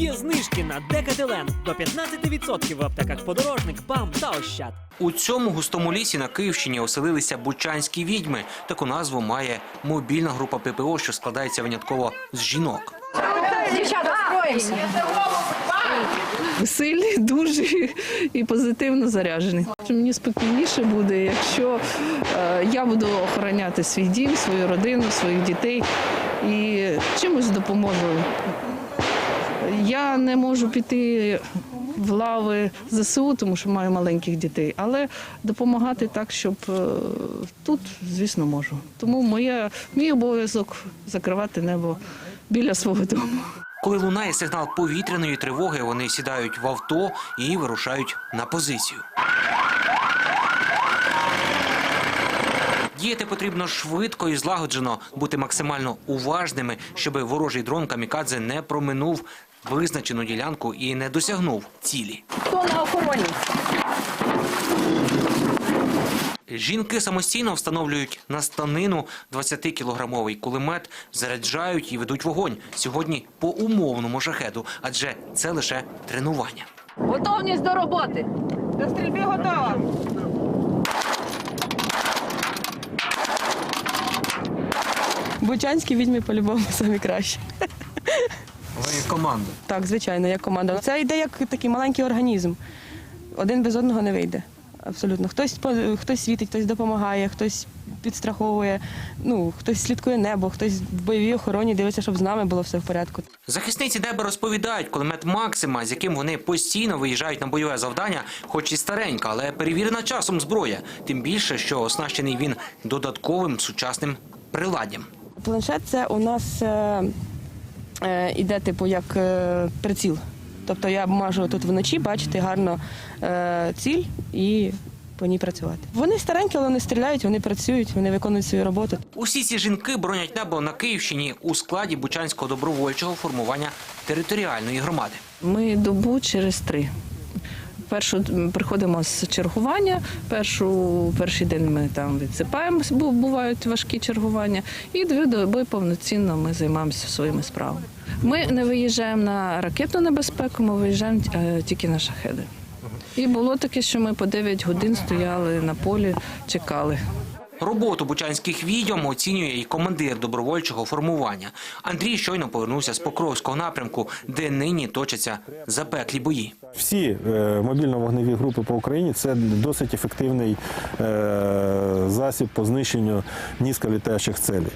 Є знижки на Декателен до 15% в аптеках подорожник, БАМ та Ощад. У цьому густому лісі на Київщині оселилися бучанські відьми. Таку назву має мобільна група ППО, що складається винятково з жінок. Дівчата, строїмося. сильний, дуже і позитивно заряджений. Мені спокійніше буде, якщо е, я буду охороняти свій дім, свою родину, своїх дітей і чимось допоможу. Я не можу піти в лави ЗСУ, тому що маю маленьких дітей, але допомагати так, щоб е, тут, звісно, можу. Тому моє, мій обов'язок закривати небо біля свого дому. Коли лунає сигнал повітряної тривоги, вони сідають в авто і вирушають на позицію. Діяти потрібно швидко і злагоджено, бути максимально уважними, щоб ворожий дрон камікадзе не проминув визначену ділянку і не досягнув цілі. Хто на охороні? Жінки самостійно встановлюють на станину 20-кілограмовий кулемет, заряджають і ведуть вогонь. Сьогодні по умовному шахеду, адже це лише тренування. Готовність до роботи. До стрільби готова. Бучанські відьми по-любому самі кращі. Ви команда. Так, звичайно, як команда. Це йде як такий маленький організм. Один без одного не вийде. Абсолютно. Хтось хтось світить, хтось допомагає, хтось підстраховує, ну, хтось слідкує небо, хтось в бойовій охороні дивиться, щоб з нами було все в порядку. Захисниці неба розповідають, кулемет Максима, з яким вони постійно виїжджають на бойове завдання, хоч і старенька, але перевірена часом зброя. Тим більше, що оснащений він додатковим сучасним приладдям. Планшет це у нас е, іде типу як е, приціл. Тобто я можу тут вночі бачити гарно е, ціль і по ній працювати. Вони старенькі, але вони стріляють, вони працюють, вони виконують свою роботу. Усі ці жінки бронять небо на Київщині у складі Бучанського добровольчого формування територіальної громади. Ми добу через три. Першу приходимо з чергування. Першу перший день ми там відсипаємось, бо бувають важкі чергування. І дві доби повноцінно ми займаємося своїми справами. Ми не виїжджаємо на ракетну небезпеку, ми виїжджаємо е, тільки на шахеди. І було таке, що ми по 9 годин стояли на полі, чекали. Роботу бучанських відьом оцінює і командир добровольчого формування. Андрій щойно повернувся з Покровського напрямку, де нині точаться запеклі бої. Всі е, мобільно-вогневі групи по Україні це досить ефективний е, засіб по знищенню низьколітаючих цілей.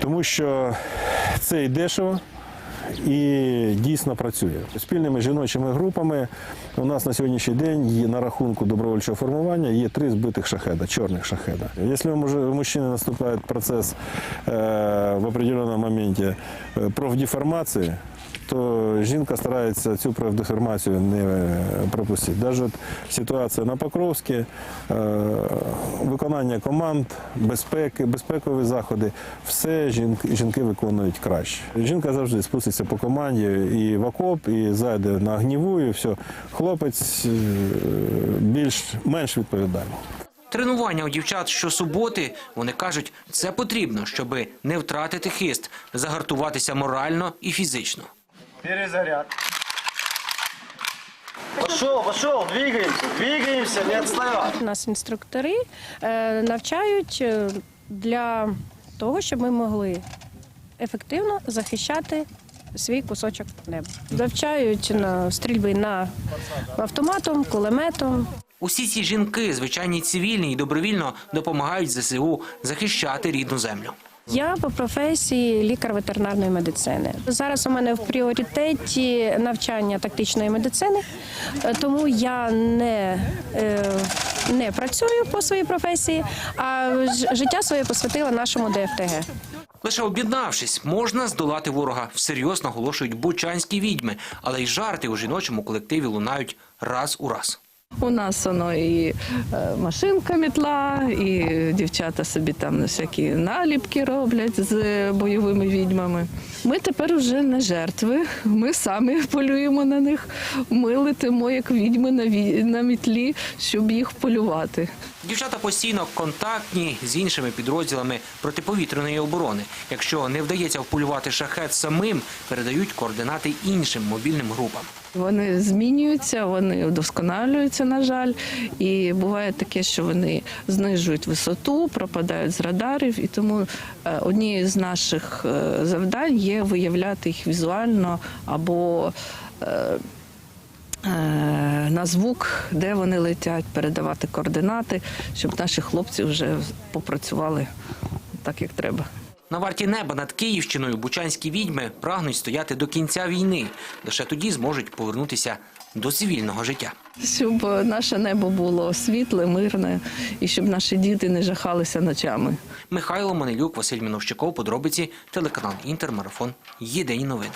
Тому що це і дешево. І дійсно працює спільними жіночими групами. У нас на сьогоднішній день є на рахунку добровольчого формування є три збитих шахеда, чорних шахеда. Якщо у мужчини наступає процес е, в определеному моменті е, профдеформації, то жінка старається цю профдеформацію не е, пропустити. Навіть ситуація на Покровській, виконання команд, безпеки, безпекові заходи, все жінки виконують краще. Жінка завжди спуститься по команді і в окоп, і зайде на гніву, і все. Хлопець е, більш менш відповідальний. Тренування у дівчат щосуботи, вони кажуть, це потрібно, щоб не втратити хист, загартуватися морально і фізично. Перезаряд. Пошел, пошел, двигаемся, двигаемся, не отставать. Нас інструктори е, навчають е, для того, щоб ми могли ефективно захищати свій кусочок неба. Навчають на стрільби на автоматом, кулеметом. Усі ці жінки, звичайні цивільні і добровільно допомагають ЗСУ захищати рідну землю. Я по професії лікар ветеринарної медицини. Зараз у мене в пріоритеті навчання тактичної медицини, тому я не, е, не працюю по своїй професії, а життя своє посвятила нашому ДФТГ. Лише об'єднавшись, можна здолати ворога. Всерйоз наголошують бучанські відьми, але й жарти у жіночому колективі лунають раз у раз. У нас воно і е, машинка мітла, і дівчата собі там всякі наліпки роблять з бойовими відьмами. Ми тепер вже не жертви. Ми самі полюємо на них. Ми летимо як відьми на, мітлі, щоб їх полювати. Дівчата постійно контактні з іншими підрозділами протиповітряної оборони. Якщо не вдається вполювати шахет самим, передають координати іншим мобільним групам. Вони змінюються, вони вдосконалюються, на жаль. І буває таке, що вони знижують висоту, пропадають з радарів. І тому е, однією з наших е, завдань є виявляти їх візуально або е, на звук, де вони летять, передавати координати, щоб наші хлопці вже попрацювали так, як треба. На варті неба над Київщиною бучанські відьми прагнуть стояти до кінця війни. Лише тоді зможуть повернутися до цивільного життя. Щоб наше небо було світле, мирне, і щоб наші діти не жахалися ночами. Михайло Манилюк, Василь Міновщиков, подробиці, телеканал Інтермарафон. Єдині новини.